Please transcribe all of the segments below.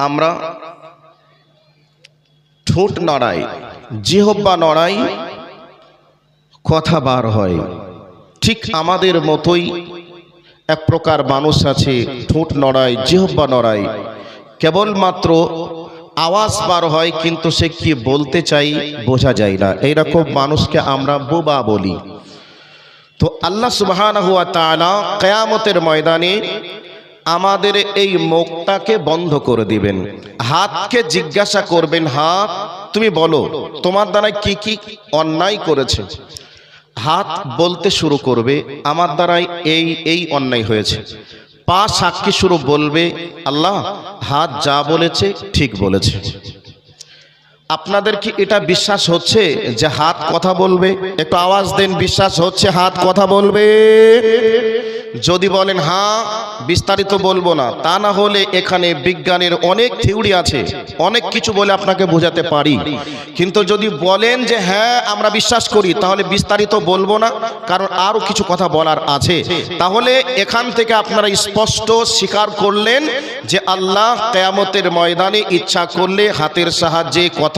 আমরা ঠোঁট নড়াই জিহব্বা নড়াই, কথা বার হয়। ঠিক আমাদের মতোই এক প্রকার মানুষ আছে, ঠোঁট নড়াই জিহব্বা নড়াই। কেবলমাত্র আওয়াজ বার হয়, কিন্তু সে কি বলতে চাই বোঝা যায় না। এইরকম মানুষকে আমরা বোবা বলি। তো আল্লাহ তাআলা কেয়ামতের ময়দানে আমাদের এই মুখটাকে বন্ধ করে দিবেন। হাতকে জিজ্ঞাসা করবেন হাত তুমি বলো, তোমার দ্বারা কি কি অন্যায় করেছে? হাত বলতে শুরু করবে, আমার দ্বারাই এই এই অন্যায় হয়েছে। পা সাক্ষী শুরু বলবে, আল্লাহ, হাত যা বলেছে, ঠিক বলেছে। আপনাদের কি এটা বিশ্বাস হচ্ছে যে হাত কথা বলবে? একটু আওয়াজ দেন, বিশ্বাস হচ্ছে হাত কথা বলবে? যদি বলেন হ্যাঁ বিস্তারিত বলব না। তা না হলে এখানে বিজ্ঞানের অনেক থিওরি আছে। অনেক কিছু বলে আপনাকে বোঝাতে পারি। কিন্তু যদি বলেন যে হ্যাঁ আমরা বিশ্বাস করি, তাহলে বিস্তারিত বলব না, কারণ আরও কিছু কথা বলার আছে। তাহলে এখান থেকে আপনারা স্পষ্ট স্বীকার করলেন যে আল্লাহ কেয়ামতের ময়দানে ইচ্ছা করলে হাতের সাহায্যে কথা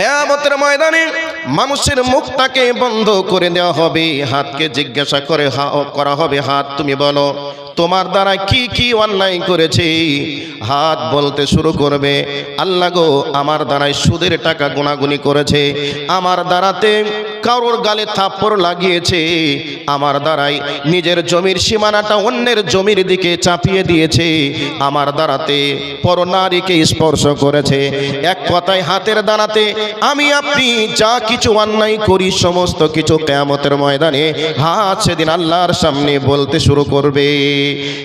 কেয়ামতের ময়দানে মানুষের মুখটাকে বন্ধ করে দেওয়া হবে, হাতকে জিজ্ঞাসা করে করা হবে, হাত তুমি বলো, তোমার দ্বারা কি কি অন্যায় করেছি? হাত বলতে শুরু করবে, আল্লাহ গো, আমার দ্বারাই সুদের টাকা গুণাগুনি করেছে, আমার দ্বারাতে কারোর গালে থাপ্পড় লাগিয়েছে। আমার দ্বারাই নিজের জমির সীমানাটা অন্যের জমির দিকে চাপিয়ে দিয়েছে। আমার দ্বারাতে পর পরনারীকে স্পর্শ করেছে। এক কথায় হাতের দাঁড়াতে আমি আপনি যা কিছু অন্যায় করি, সমস্ত কিছু কেয়ামতের ময়দানে হাত সেদিন আল্লাহর সামনে বলতে শুরু করবে।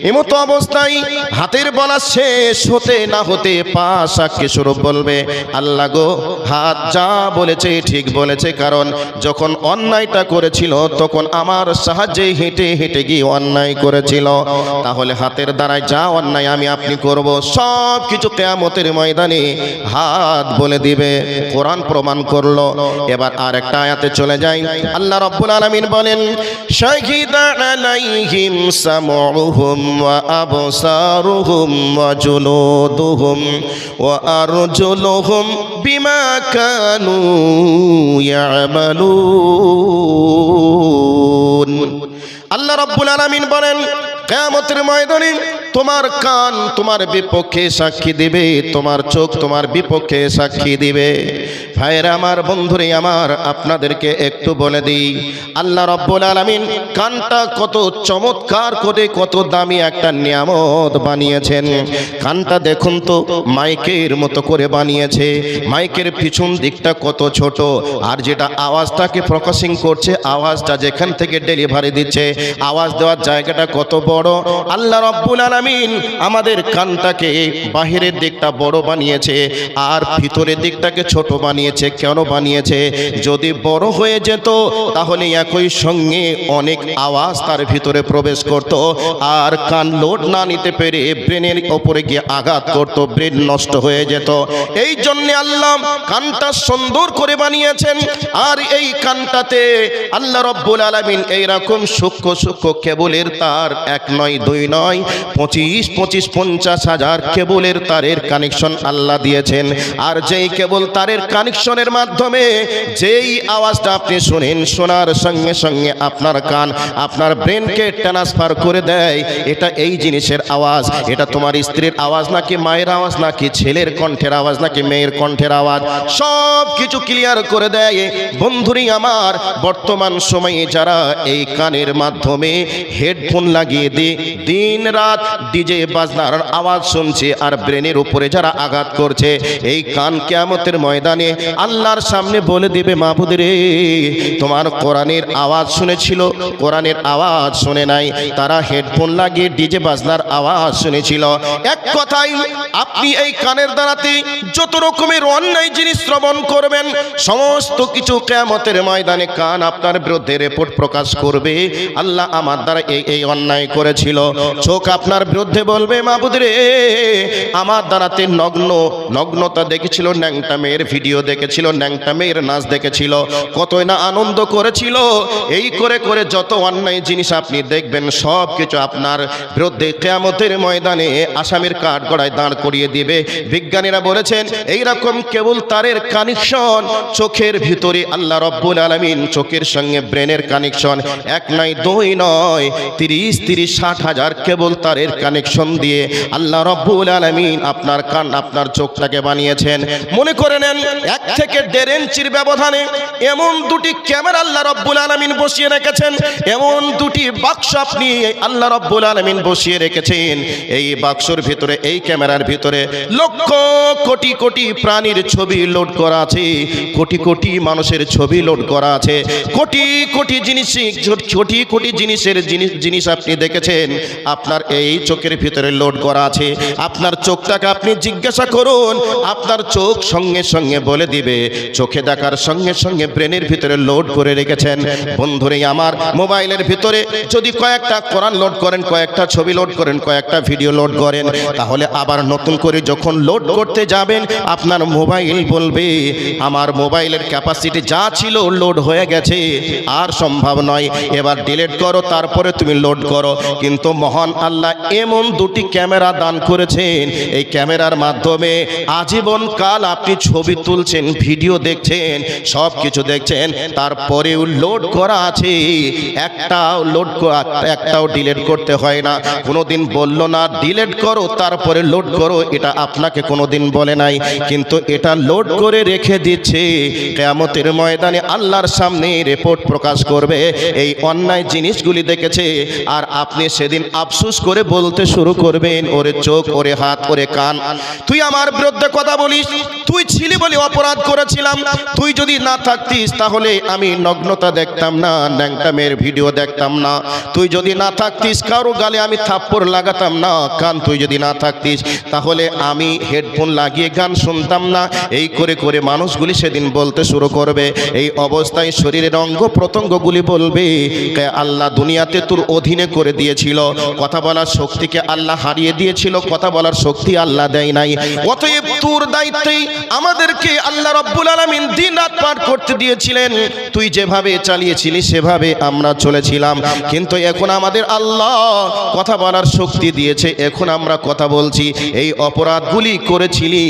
এমতো অবস্থায় হাতের বলা শেষ হতে না হতে পা সাক্ষী স্বরূপ বলবে, আল্লাহ গো, হাত যা বলেছে ঠিক বলেছে, কারণ যখন অন্যায়টা করেছিল, তখন আমার সাহায্যে হেঁটে হেঁটে গিয়ে অন্যায় করেছিল। তাহলে হাতের দ্বারায় যা অন্যায় আমি আপনি করব, সব কিছু কেয়ামতের ময়দানে হাত বলে দিবে, কোরআন প্রমাণ করল। এবার আর একটা আয়াতে চলে যাই। আল্লাহ রব্বুল আলামিন বলেন আবসারুহুম ওয়া জুলুদুহুম ওয়া আরজুলুহুম বিমা কানু ইয়ামালুন। আল্লাহ রব্বুল আলামিন বলেন কেয়ামতের ময়দানে তোমার কান তোমার বিপক্ষে সাক্ষী দিবে, তোমার চোখ তোমার বিপক্ষে সাক্ষী দিবে। ভাইয়েরা আমার, বন্ধুরে আমার, আপনাদেরকে একটু বলে দিই, আল্লাহ রব্বুল আলামিন কানটা কত চমৎকার করে, কত দামি একটা নিয়ামত বানিয়েছেন। কানটা দেখুন তো, মাইকের মতো করে বানিয়েছে। মাইকের পিছন দিকটা কত ছোট, আর যেটা আওয়াজটাকে প্রকাশিং করছে, আওয়াজটা যেখান থেকে ডেলিভারি দিচ্ছে, আওয়াজ দেওয়ার জায়গাটা কত বড়। আল্লাহ রব্বুল আলামিন আমাদের কানটাকে বাহিরের দিকটা বড় বানিয়েছে আর ভিতরের দিকটাকে ছোট বানিয়েছে। কেন বানিয়েছে? যদি বড় হয়ে যেত, তাহলে একই সঙ্গে অনেক আওয়াজ তার ভিতরে প্রবেশ করত আর কান লোড না নিতে পেরে ব্রেনের ওপরে গিয়ে আঘাত করত, ব্রেন নষ্ট হয়ে যেত। এই জন্য আল্লাহ কানটা সুন্দর করে বানিয়েছেন আর এই কানটাতে আল্লাহ রব্বুল আলামিন এইরকম সূক্ষ্ম সূক্ষ্ম কেবলের তার এক নয়, দুই নয়, পঁচিশ পঁচিশ পঁচিশ, পঞ্চাশ হাজার কেবলের তারের কানেকশন আল্লাহ দিয়েছেন। আর যেই কেবল তারের কানেকশনের মাধ্যমে যেই আওয়াজটা আপনি শুনেন, শোনার সঙ্গে সঙ্গে আপনার কান, আপনার ব্রেনকে ট্রান্সফার করে দেয়, এটা এই জিনিসের আওয়াজ। এটা তোমার স্ত্রীর আওয়াজ নাকি মায়ের আওয়াজ, নাকি ছেলের কণ্ঠের আওয়াজ, নাকি মেয়ের কণ্ঠের আওয়াজ? সব কিছু ক্লিয়ার করে দেয়। বন্ধুরি আমার, বর্তমান সময়ে যারা এই কানের মাধ্যমে হেডফোন লাগিয়ে দিয়ে দিন রাত ডিজে বাজনার আওয়াজ শুনছে আর ব্রেনের উপরে যারা আঘাত করছে, এই কান কেয়ামতের ময়দানে আল্লাহর সামনে বলে দেবে, মাহবুদ রে, তোমার কোরআনের আওয়াজ শুনেছিল, কোরআনের আওয়াজ শুনে নাই। তারা হেডফোন লাগিয়ে ডিজে বাজনার আওয়াজ শুনেছিল। এক কথাই আপনি এই কানের দ্বারাতে যত রকমের অন্যায় জিনিস শ্রবণ করবেন, সমস্ত কিছু কেয়ামতের ময়দানে কান আপনার বিরুদ্ধে রিপোর্ট প্রকাশ করবে। আল্লাহ আমার দ্বারা এই এই অন্যায় করেছিল। চোখ আপনার বিরুদ্ধে বলবে মাহবুদ রে, আমার দ্বারাতে নগ্ন, নগ্নতা দেখেছিল, ন্যাংটা মেয়ের ভিডিও দেখেছিল, ন্যাংটা মেয়ের নাচ দেখেছিল, কতই না আনন্দ করেছিল। এই করে করে যত অন্যায় জিনিস আপনি দেখবেন, সব কিছু আপনার বিরুদ্ধে কেয়ামতের ময়দানে আসামের কাঠ গড়ায় দাঁড় করিয়ে দিবে। বিজ্ঞানীরা বলেছেন এই রকম কেবল তারের কানেকশন চোখের ভিতরে আল্লাহ রব্বুল আলমিন, চোখের সঙ্গে ব্রেনের কানেকশন এক নয়, দুই নয়, তিরিশ তিরিশ, ষাট হাজার কেবল তারের কানেকশন দিয়ে আল্লাহ রব্বুল আলমিন আপনার কান, আপনার চোখটাকে বানিয়েছেন। মনে করে নেন, এক থেকে দেড় ইঞ্চির ব্যবধানে এমন দুটি ক্যামেরা আল্লাহ রব্বুল আলমিন বসিয়ে রেখেছেন। এমন দুটি বাক্স আপনি আল্লাহ রব্বুল আলমিন বসিয়ে রেখেছেন। এই বাক্সর ভিতরে, এই ক্যামেরার ভিতরে লক্ষ কোটি কোটি প্রাণীর ছবি লোড করা আছে। কোটি কোটি মানুষের ছবি লোড করা আছে। কোটি কোটি জিনিস কোটি কোটি জিনিসের জিনিস জিনিস আপনি দেখেছেন। আপনার এই চোখের ভিতরে লোড করা আছে। আপনার চোখটাকে আপনি জিজ্ঞাসা করুন, আপনার চোখ সঙ্গে সঙ্গে বলে দিবে, চোখে দেখার সঙ্গে সঙ্গে ব্রেনের ভিতরে লোড করে রেখেছেন। বন্ধুরে আমার, মোবাইলের ভিতরে যদি কয়েকটা কোরআন লোড করেন, কয়েকটা ছবি লোড করেন, কয়েকটা ভিডিও লোড করেন, তাহলে আবার নতুন করে যখন লোড করতে যাবেন, আপনার মোবাইল বলবে, আমার মোবাইলের ক্যাপাসিটি যা ছিল লোড হয়ে গেছে, আর সম্ভব নয়। এবার ডিলিট করো, তারপরে তুমি লোড করো। কিন্তু মহান আল্লাহ এমন দুটি ক্যামেরা দান করেছেন। এই ক্যামেরার মাধ্যমে আজীবন কাল আপনি ছবি তুলছেন, ভিডিও দেখছেন সব কিছু দেখছেন। তারপরেও লোড করা আছে। একটাও লোড একটাও ডিলেট করতে হয় না। কোনোদিন বলল না, ডিলেট করো, তারপরে লোড করো। এটা আপনাকে কোনোদিন বলে নাই। কিন্তু এটা লোড করে রেখে দিচ্ছে। কেয়ামতের ময়দানে আল্লাহর সামনে রিপোর্ট প্রকাশ করবে। এই অন্যায় জিনিসগুলি দেখেছে। আর আপনি সেদিন আফসুস করে বলতে শুরু করবেন, ওরে চোখ, ওরে হাত, ওরে কান। তুই আমার বিরুদ্ধে কথা বলিস, তুই ছিলি বলে অপরাধ করেছিলাম। তুই যদি না থাকতিস, তাহলে আমি নগ্নতা দেখতাম না ন্যাংটা মেয়ের ভিডিও দেখতাম না। তুই যদি না থাকতিস, কারও গালে আমি থাপ্পড় লাগাতাম না। কান, তুই যদি না থাকতিস, তাহলে আমি হেডফোন লাগিয়ে গান শুনতাম না। এই করে করে মানুষগুলি সেদিন বলতে শুরু করবে, এই অবস্থায় শরীরের অঙ্গ প্রত্যঙ্গগুলি বলবে আল্লাহ দুনিয়াতে তোর অধীনে করে দিয়েছিল। কথা বলার শক্তিকে আল্লাহ হারিয়ে দিয়েছিল, কথা বলার শক্তি আল্লাহ দেয় নাই। অতএব তোর দায়িত্বেই আমাদেরকে আল্লাহ রব্বুল আলমিন দিন রাত পার করতে দিয়েছিলেন। তুই যেভাবে চালিয়েছিলি, সেভাবে আমরা চলেছিলাম। কিন্তু এখন আমাদের আল্লাহ কথা বলার শক্তি দিয়েছে, এখন আমরা কথা বলছি, এই অপরাধগুলি করেছিলি,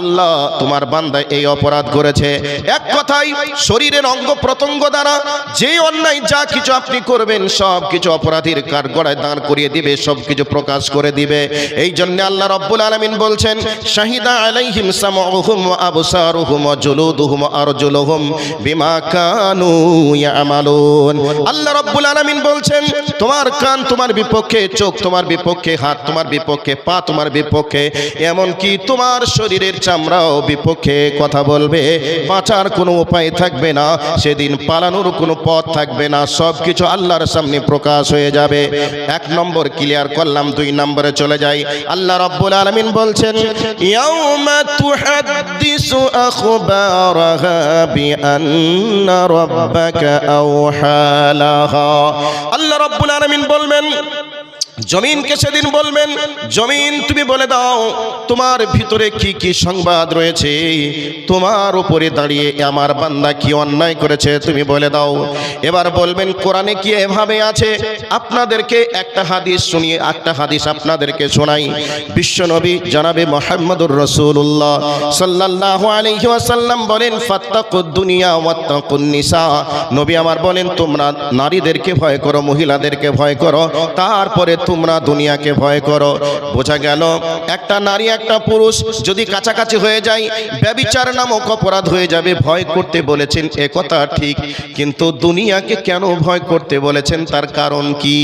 আল্লাহ তোমার বান্দায় এই অপরাধ করেছে। এক কথাই শরীরের অঙ্গ প্রত্যঙ্গ দ্বারা যে অন্যায় যা কিছু আপনি করবেন সব কিছু অপরাধীর কার গড়ায় দাঁড় করিয়ে দিবে সব কিছু প্রকাশ করে দিবে। এই জন্য আল্লাহ রব্বুল আলমিন বলছেন, শাহিদা আলাইহিম সামউহুম ওয়া আবসারুহুম জুলুদুহুম আরজুলুহুম বিমা কানু ইয়ামালুন। আল্লাহ রব্বুল আলামিন বলছেন, তোমার কান তোমার বিপক্ষে, চোখ তোমার বিপক্ষে, হাত তোমার বিপক্ষে, পা তোমার বিপক্ষে এমন কি তোমার শরীরের চামড়াও বিপক্ষে কথা বলবে। বাঁচার কোনো উপায় থাকবে না, সেদিন পালানোর কোনো পথ থাকবে না সব কিছু আল্লাহর সামনে প্রকাশ হয়ে যাবে। এক নম্বর ক্লিয়ার করলাম দুই নম্বরে চলে যাই। আল্লাহ রব্বুল আলামিন বলছেন, ইয়াউমা তুহাদ্দিসু আখবারাহা বিআন্না রাব্বাকা আওহালাহা আল্লাহ রব্বুল আলামিন বলবেন জমিনকে সেদিন বলবেন? জমিন, তুমি বলে দাও, তোমার ভিতরে কি কি সংবাদ রয়েছে? তোমার উপরে দাঁড়িয়ে আমার বান্দা কি অন্যায় করেছে? তুমি বলে দাও। এবার বলবেন, কোরআনে কি এভাবে আছে? আপনাদেরকে একটা হাদিস শুনিয়ে, একটা হাদিস আপনাদেরকে শোনাই। বিশ্বনবী জানাবে মোহাম্মদুর রসুল্লাহ সাল্লাহ আলাইহি ওয়াসাল্লাম বলেন ফাত্তাকুদ দুনিয়া ওয়াত্তাকুন নিসা। নবী আমার বলেন, তোমরা নারীদেরকে ভয় করো, মহিলাদেরকে ভয় করো। তারপরে তোমরা দুনিয়াকে ভয় করো। বোঝা গেল, একটা নারী, একটা পুরুষ যদি কাছাকাছি হয়ে যায়, ব্যবিচার নামক অপরাধ হয়ে যাবে, ভয় করতে বলেছেন, এ কথা ঠিক। কিন্তু দুনিয়াকে কেন ভয় করতে বলেছেন? তার কারণ কি?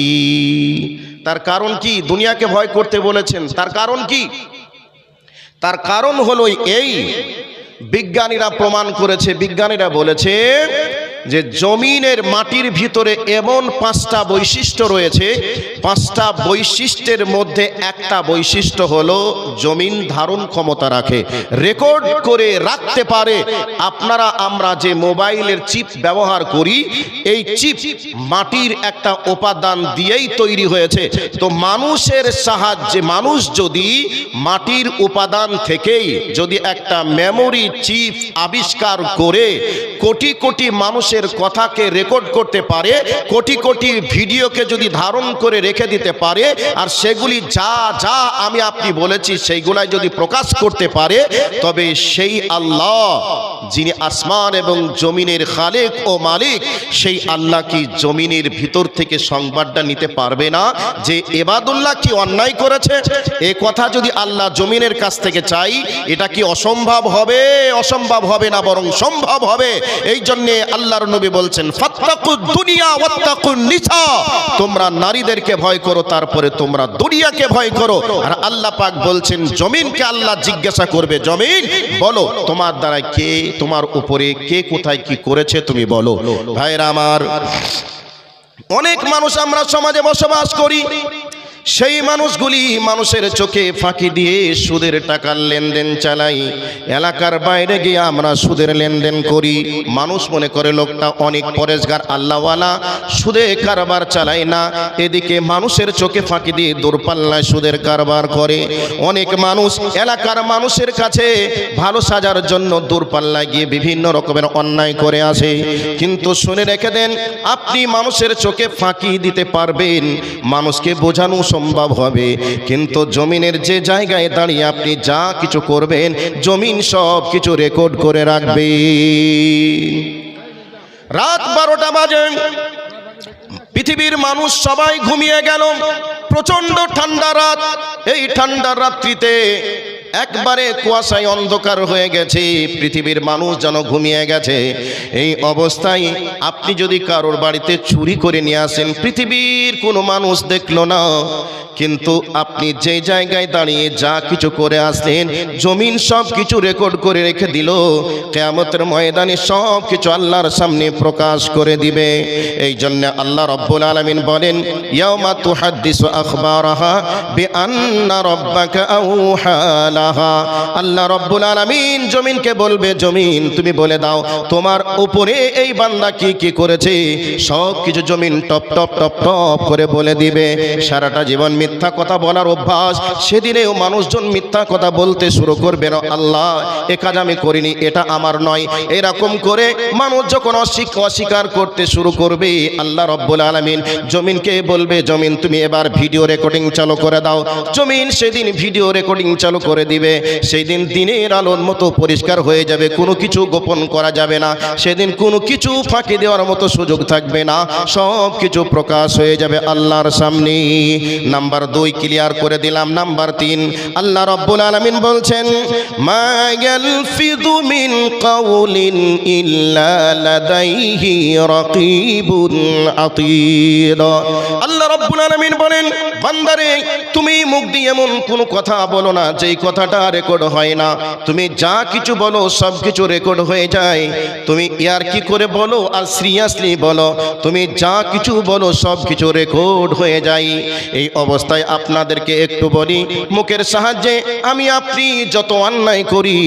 তার কারণ কি? দুনিয়াকে ভয় করতে বলেছেন, তার কারণ কি? তার কারণ হলো এই। বিজ্ঞানীরা প্রমাণ করেছে, বিজ্ঞানীরা বলেছে যে জমিনের মাটির ভিতরে এমন পাঁচটা বৈশিষ্ট্য রয়েছে, পাঁচটা বৈশিষ্ট্যের মধ্যে একটা বৈশিষ্ট্য হলো জমিন ধারণ ক্ষমতা রাখে। রেকর্ড করে রাখতে পারে, আপনারা আমরা যে মোবাইলের চিপ ব্যবহার করি, এই চিপ মাটির একটা উপাদান দিয়েই তৈরি হয়েছে। তো মানুষের সাহায্যে, মানুষ যদি মাটির উপাদান থেকেই যদি একটা মেমোরি চিপ আবিষ্কার করে, কোটি কোটি মানুষের কথাকে রেকর্ড করতে পারে, কোটি কোটি ভিডিওকে যদি ধারণ করে রেখে দিতে পারে, আর সেগুলি যা যা আমি আপনি বলেছি, সেইগুলাই যদি প্রকাশ করতে পারে, তবে সেই আল্লাহ যিনি আসমান এবং জমিনের খালেক ও মালিক, সেই আল্লাহ কি জমিনের ভিতর থেকে সংবাদটা নিতে পারবে না যে এবাদুল্লাহ কি অন্যায় করেছে? এ কথা যদি আল্লাহ জমিনের কাছ থেকে চাই, এটা কি অসম্ভব হবে? অসম্ভব হবে না বরং সম্ভব হবে। এই জন্যে আল্লাহর নবী বলছেন দুনিয়া তোমরা নারীদেরকে ভয় করো, তারপরে তোমরা দুনিয়াকে ভয় করো। আর আল্লাহ পাক বলছেন, জমিনকে আল্লাহ জিজ্ঞাসা করবে। জমিন, বলো, তোমার দ্বারা কে তোমার উপরে কে কোথায় কি করেছে তুমি বলো। ভাইরা আমার, অনেক মানুষ আমরা সমাজে বসবাস করি। সেই মানুষগুলি মানুষের চোখে ফাঁকি দিয়ে সুদের টাকার লেনদেন চালাই। এলাকার বাইরে গিয়ে আমরা সুদের লেনদেন করি। মানুষ মনে করে লোকটা অনেক পরেশগার, আল্লাহওয়ালা। সুদে কারবার চালায় না। এদিকে মানুষের চোখে ফাঁকি দিয়ে দূরপাল্লায় সুদের কারবার করে। অনেক মানুষ এলাকার মানুষের কাছে ভালো সাজার জন্য দূরপাল্লায় গিয়ে বিভিন্ন রকমের অন্যায় করে আসে। কিন্তু শুনে রেখে দেন, আপনি মানুষের চোখে ফাঁকি দিতে পারবেন। মানুষকে বোঝানো সম্ভব হবে। কিন্তু জমিনের যে জায়গায় দাঁড়িয়ে আপনি যা কিছু করবেন, জমিন সব কিছু রেকর্ড করে রাখবে রাত বারোটা বাজে। পৃথিবীর মানুষ সবাই ঘুমিয়ে গেল। প্রচণ্ড ঠান্ডা রাত। এই ঠান্ডা রাত্রিতে একবারে কুয়াশায় অন্ধকার হয়ে গেছে, পৃথিবীর মানুষ যেন ঘুমিয়ে গেছে। এই অবস্থায় আপনি যদি কারোর বাড়িতে চুরি করে নিয়ে আসেন, পৃথিবীর কোনো মানুষ দেখল না। কিন্তু আপনি যে জায়গায় দাঁড়িয়ে যা কিছু করে আসলেন, জমিন সব কিছু রেকর্ড করে রেখে দিল। কেয়ামতের ময়দানে সব কিছু আল্লাহর সামনে প্রকাশ করে দিবে। এই জন্য আল্লাহ রব্বুল আলামিন বলেন, ইয়াউমা তুহাদ্দিসু আখবারাহা বিআন্না রাব্বাকা আউহা লাহা আল্লাহ রব্বুল আলামিন জমিনকে বলবে, জমিন, তুমি বলে দাও, তোমার উপরে এই বান্দা কি কি করেছে? সব কিছু জমিন টপ টপ টপ টপ করে বলে দিবে। সারাটা জীবন মিথ্যা কথা বলার অভ্যাস, সেদিনেও মানুষজন মিথ্যা কথা বলতে শুরু করবে না। আল্লাহ, এ কাজ আমি করিনি, এটা আমার নয়। এরকম করে মানুষ যখন অস্বীক অস্বীকার করতে শুরু করবে, আল্লাহ রব্বুল আলমিন জমিনকে বলবে, জমিন, তুমি এবার ভিডিও রেকর্ডিং চালু করে দাও। জমিন সেদিন ভিডিও রেকর্ডিং চালু করে দিবে সেই দিন দিনের আলোর মতো পরিষ্কার হয়ে যাবে, কোনো কিছু গোপন করা যাবে না। সেদিন কোনো কিছু ফাঁকি দেওয়ার মতো সুযোগ থাকবে না। সব কিছু প্রকাশ হয়ে যাবে আল্লাহর সামনে। নাম্বার দুই ক্লিয়ার করে দিলাম। নাম্বার তিন, আল্লাহ রব্বুল আলমিন বলছেন মিন আল্লাহ রব্বুল আলমিন বলেন, বান্দারে, তুমি মুখ দিয়ে এমন কোনো কথা বলো না, যেই কথাটা রেকর্ড হয় না। তুমি যা কিছু বলো, সব কিছু রেকর্ড হয়ে যায়। তুমি ইয়ার কি করে বলো? আর সিরিয়াসলি বলো। তুমি যা কিছু বলো, সব কিছু রেকর্ড হয়ে যায়। এই অবস্থায় আপনাদেরকে একটু বলি, মুখের সাহায্যে আমি আপনি যত অন্যায় করি,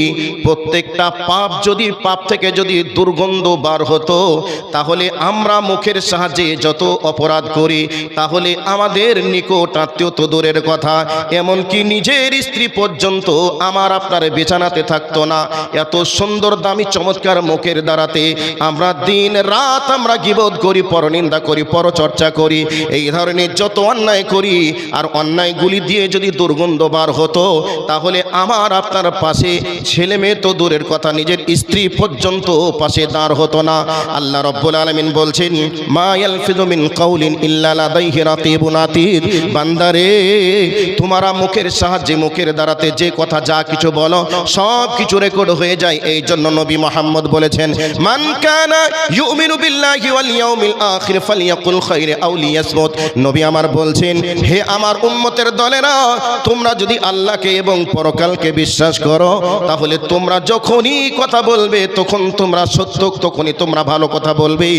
প্রত্যেকটা পাপ যদি, পাপ থেকে যদি দুর্গন্ধ বার হতো, তাহলে আমরা মুখের সাহায্যে যত অপরাধ করি, তাহলে আমাদের নিকট আত্মীয় তো দূরের কথা। এমনকি নিজের স্ত্রী পর্যন্ত আমার আপনার বিছানাতে থাকতো না। এত সুন্দর, দামি, চমৎকার মুখের দ্বারাতে আমরা দিন রাত আমরা গিবোধ করি, পরনিন্দা করি, পরচর্চা করি। এই ধরনের যত অন্যায় করি আর অন্যায়গুলি দিয়ে যদি দুর্গন্ধ বার হতো, তাহলে আমার আপনার পাশে ছেলে মেয়ে তো দূরের কথা, নিজের স্ত্রী পর্যন্ত পাশে দাঁড় হতো না। আল্লাহ রব্বুল আলমিন বলছেন, মা ইয়ালফিযু মিন কাউলিন ইল্লা লাদাইহি রাকিবুন আতীদ। বান্দারে, তোমারা মুখের সাহায্যে, মুখের দ্বারাতে যে কথা যা কিছু বলো, সব কিছু রেকর্ড হয়ে যায়। এই জন্য নবী মোহাম্মদ বলেছেন, মান কানা ইউমিনু বিল্লাহি ওয়াল ইয়াউমিল আখির আও লিয়াসমুত। নবী আমার বলছেন, হে আমার উম্মতের দলেরা, তোমরা যদি আল্লাহকে এবং পরকালকে বিশ্বাস করো, তাহলে তোমরা যখনই কথা বলবে, তখন তোমরা সত্য, তখনই তোমরা ভালো কথা বলবে।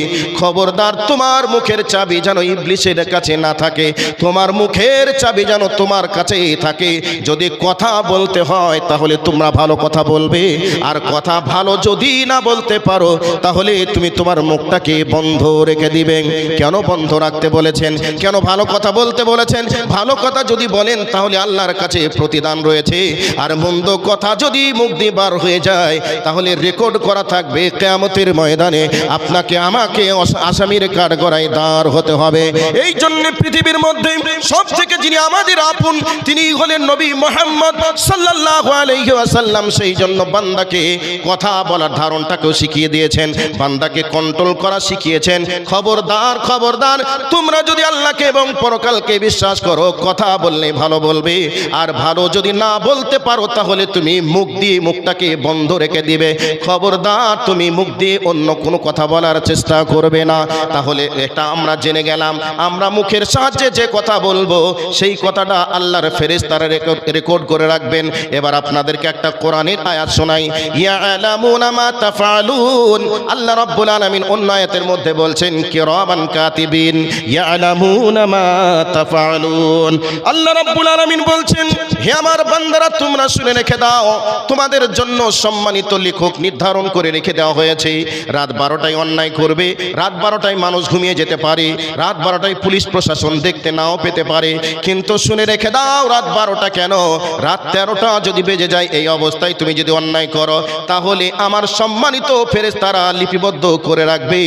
খবরদার তোমার মুখের চাবি যেন ইবলিশের কাছে না থাকে, তোমার মুখের চাবি যেন তোমার কাছেই থাকে। যদি কথা বলতে হয়, তাহলে তোমরা ভালো কথা বলবে। আর কথা ভালো যদি না বলতে পারো, তাহলে তুমি তোমার মুখটাকে বন্ধ রেখে দিবে। কেন বন্ধ রাখতে বলেছেন? কেন ভালো কথা বলতে বলেছেন? ভালো কথা যদি বলেন, তাহলে আল্লাহর কাছে প্রতিদান রয়েছে। আর মন্দ কথা যদি মুখ দিয়ে বার হয়ে যায়, তাহলে রেকর্ড করা থাকবে কেয়ামতের ময়দানে। আপনাকে, আমাকে আসামির কাঠ গড়ায় দাঁড় হতে হবে। এই জন্য পৃথিবীর মধ্যে সব থেকে যিনি আমাদের আপন তিনি হলেন নবী মোহাম্মদ সাল্লাল্লাহু আলাইহি ওয়াসাল্লাম সেই জন্য বান্দাকে কথা বলার ধারণটাকেও শিখিয়ে দিয়েছেন, বান্দাকে কন্ট্রোল করা শিখিয়েছেন। খবরদার খবরদার, তোমরা যদি আল্লাহকে এবং পরকালকে বিশ্বাস করো, কথা বললে ভালো বলবে। আর ভালো যদি না বলতে পারো, তাহলে তুমি মুখ দিয়ে মুখটাকে বন্ধ রেখে দিবে। খবরদার, তুমি মুখ দিয়ে অন্য কোনো কথা বলার চেষ্টা করবে না। তাহলে এটা আমরা জেনে গেলাম। আমরা মুখের সাহায্যে যে কথা বলব, সেই কথাটা আল্লাহর ফেরেস তারা রেকর্ড করে রাখবেন। এবার আপনাদেরকে একটা কোরআনের আয়াত শোনাই। আল্লাহ রাব্বুল আলামিন অন্য আয়াতের মধ্যে বলছেন, কিরামান কাতিবিন আল্লাহ রাব্বুল আলামিন বলছেন, হে আমার বান্দারা, তোমরা শুনে রেখে দাও। তোমাদের জন্য সম্মানিত লেখক নির্ধারণ করে রেখে দেওয়া হয়েছে। রাত বারোটায় অন্যায় করবে, রাত বারোটায় মানুষ ঘুমিয়ে যেতে পারে, রাত বারোটায় পুলিশ প্রশাসন দেখতে নাও পেতে পারে। কিন্তু শুনে রেখে দাও রাত বারোটা কেন? রাত তেরোটা যদি বেজে যায় এই অবস্থায় তুমি যদি অন্যায় করো, তাহলে আমার সম্মানিত ফেরেস তারা লিপিবদ্ধ করে রাখবে।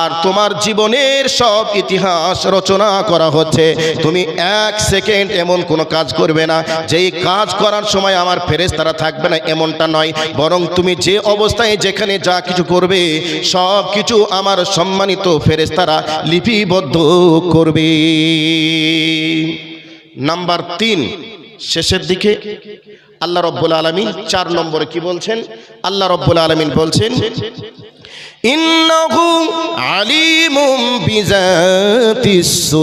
আর তোমার জীবনের সব ইতিহাস রচনা করা হচ্ছে। তুমি এক সেকেন্ড এমন কোনো কাজ করবে না, যেই কাজ করার সময় আমার ফেরেস তারা থাকবে না, এমনটা নয়। বরং তুমি যে অবস্থায় যেখানে যা কিছু করবে, সব কিছু আমার সম্মানিত ফেরেস তারা লিপিবদ্ধ করবে। নাম্বার তিন শেষের দিকে আল্লাহ রব্বুল আলমিন চার নম্বরে কি বলছেন? আল্লাহ রব্বুল আলমিন বলছেন, ইন্নাহু আলিমুম বিজাতিস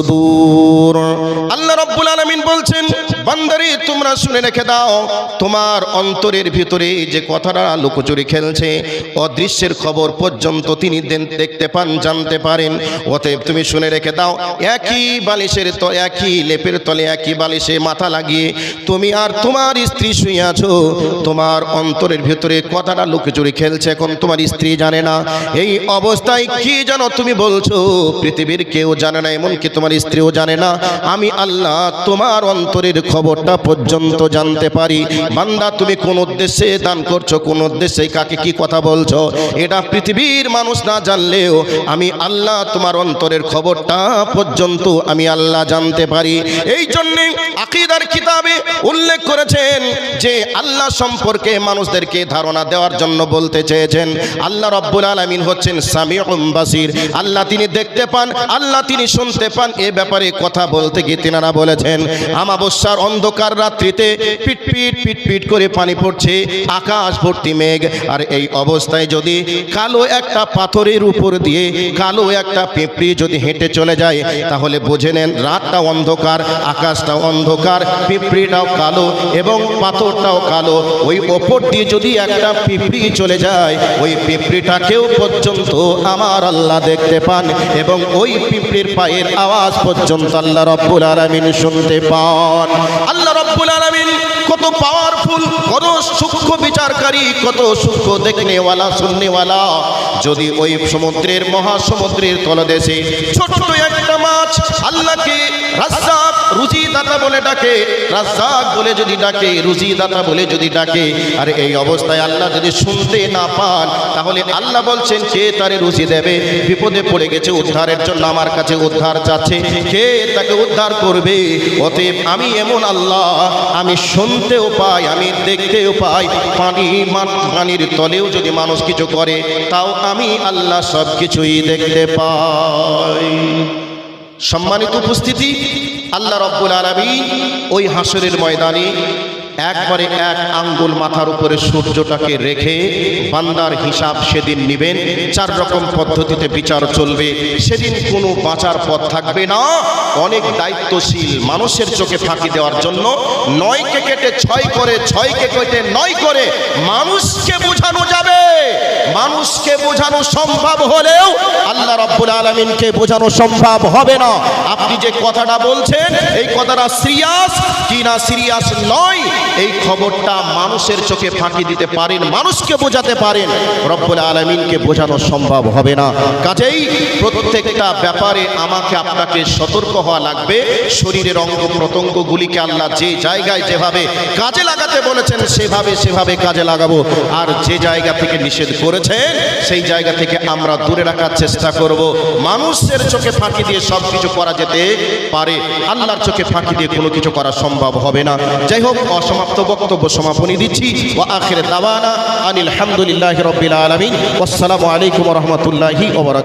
আল্লাহ রব্বুল আলামিন বলছেন বান্দারে, তোমরা শুনে রেখে দাও, তোমার অন্তরের ভিতরে যে কথাটা লুকোচুরি খেলছে, অদৃশ্যের খবর পর্যন্ত তিনি দেখতে পান, জানতে পারেন। অতএব তুমি শুনে রেখে দাও, একই বালিশের তো, একই লেপের তলে, একই বালিশে মাথা লাগিয়ে তুমি আর তোমার স্ত্রী শুয়ে আছো। তোমার অন্তরের ভিতরে কথাটা লুকোচুরি খেলছে, এখন তোমার স্ত্রী জানে না। এই অবস্থায় কি জানো তুমি বলছো, পৃথিবীর কেউ জানে না, এমনকি তোমার স্ত্রীও জানে না। আমি আল্লাহ তোমার অন্তরের খবরটা পর্যন্ত জানতে পারি। বান্দা, তুমি কোন উদ্দেশ্যে দান করছ, কোন উদ্দেশ্যে কাকে কি কথা বলছো? এটা পৃথিবীর মানুষ না জানলেও আমি আল্লাহ তোমার অন্তরের খবরটা পর্যন্ত আমি আল্লাহ জানতে পারি। এই জন্যে আকিদার কিতাবে উল্লেখ করেছেন যে আল্লাহ সম্পর্কে মানুষদেরকে ধারণা দেওয়ার জন্য বলতে চেয়েছেন। আল্লাহ রব্বুল আলমিন হচ্ছেন সামি বাসির। আল্লাহ তিনি দেখতে পান, আল্লাহ তিনি শুনতে পান। এ ব্যাপারে কথা বলতে গিয়ে তিনারা বলেছেন, আমাবস্যার অন্ধকার রাত্রিতে পিট পিট পিট পিট করে পানি পড়ছে, আকাশ ভর্তি মেঘ। আর এই অবস্থায় যদি কালো একটা পাথরের উপর দিয়ে কালো একটা পিঁপড়ি যদি হেঁটে চলে যায়, তাহলে বুঝে নেন রাতটা অন্ধকার আকাশটা অন্ধকার, পিঁপড়িটাও কালো এবং পাথরটাও কালো। ওই ওপর দিয়ে যদি একটা পিঁপড়ি চলে যায়, ওই পিঁপড়িটাকেও পর্যন্ত আমার আল্লাহ দেখতে পান এবং ওই পিঁপড়ির পায়ের আওয়াজ পর্যন্ত আল্লাহ রব্বুল আলামিন শুনতে পান। আল্লাহ রব্বুল আলমিন কত পাওয়ারফুল কত সূক্ষ্ম বিচারকারী কত সূক্ষ্ম দেখনেওয়ালা শুননেওয়ালা। যদি ওই সমুদ্রের মহাসমুদ্রের তলদেশে ছোট্ট একটা মাছ আল্লাহকে বলে ডাকে বলে যদি ডাকে রুজি বলে যদি ডাকে, আর এই অবস্থায় আল্লাহ যদি শুনতে না পান, তাহলে আল্লাহ বলছেন তারে দেবে? বিপদে পড়ে গেছে, উদ্ধারের জন্য আমার কাছে উদ্ধার চাচ্ছে। কে তাকে উদ্ধার করবে? অতএব আমি এমন আল্লাহ, আমি শুনতেও পাই, আমি দেখতেও পাই, পানি পানির তলেও যদি মানুষ কিছু করে, তাও আমি আল্লাহ সব কিছুই দেখতে পাই। সম্মানিত উপস্থিতি আল্লাহ রব্বুল আলমী ওই হাসরের ময়দানে একবারে এক আঙ্গুল মাথার উপরে সূর্যটাকে রেখে বান্দার হিসাব সেদিন নিবেন, চার রকম পদ্ধতিতে বিচার চলবে, সেদিন কোনো বাঁচার পথ থাকবে না। অনেক দায়িত্বশীল মানুষের চোখে ফাঁকি দেওয়ার জন্য নয়কে কেটে ছয় করে, ছয়কে কেটে নয় করে মানুষকে বোঝানো যাবে। মানুষকে বোঝানো সম্ভব হলেও আল্লাহ রব্বুল আলমিনকে বোঝানো সম্ভব হবে না। আপনি যে কথাটা বলছেন, এই কথাটা সিরিয়াস কি না সিরিয়াস নয় এই খবরটা মানুষের চোখে ফাঁকি দিতে পারেন, মানুষকে বোঝাতে পারেন। রব্বুল আলমিনকে বোঝানো সম্ভব হবে না। কাজেই প্রত্যেকটা ব্যাপারে আমাকে আপনাকে সতর্ক হওয়া লাগবে। শরীরের অঙ্গ প্রত্যঙ্গগুলিকে আল্লাহ যে জায়গায় যেভাবে কাজে লাগাতে বলেছেন, সেভাবে সেভাবে কাজে লাগাবো। আর যে জায়গা থেকে নিষেধ করেছেন সেই জায়গা থেকে আমরা দূরে রাখার চেষ্টা করব। মানুষের চোখে ফাঁকি দিয়ে সব কিছু করা যেতে পারে। আল্লাহর চোখে ফাঁকি দিয়ে কোনো কিছু করা সম্ভব হবে না। যাই হোক অসমাপ্ত বক্তব্য সমাপনী দিচ্ছি। ও আখির দাওয়ানা আনিল হামদুলিল্লাহ রবিল আলমিন। আসসালামু আলাইকুম রহমতুল্লাহি ওবরাক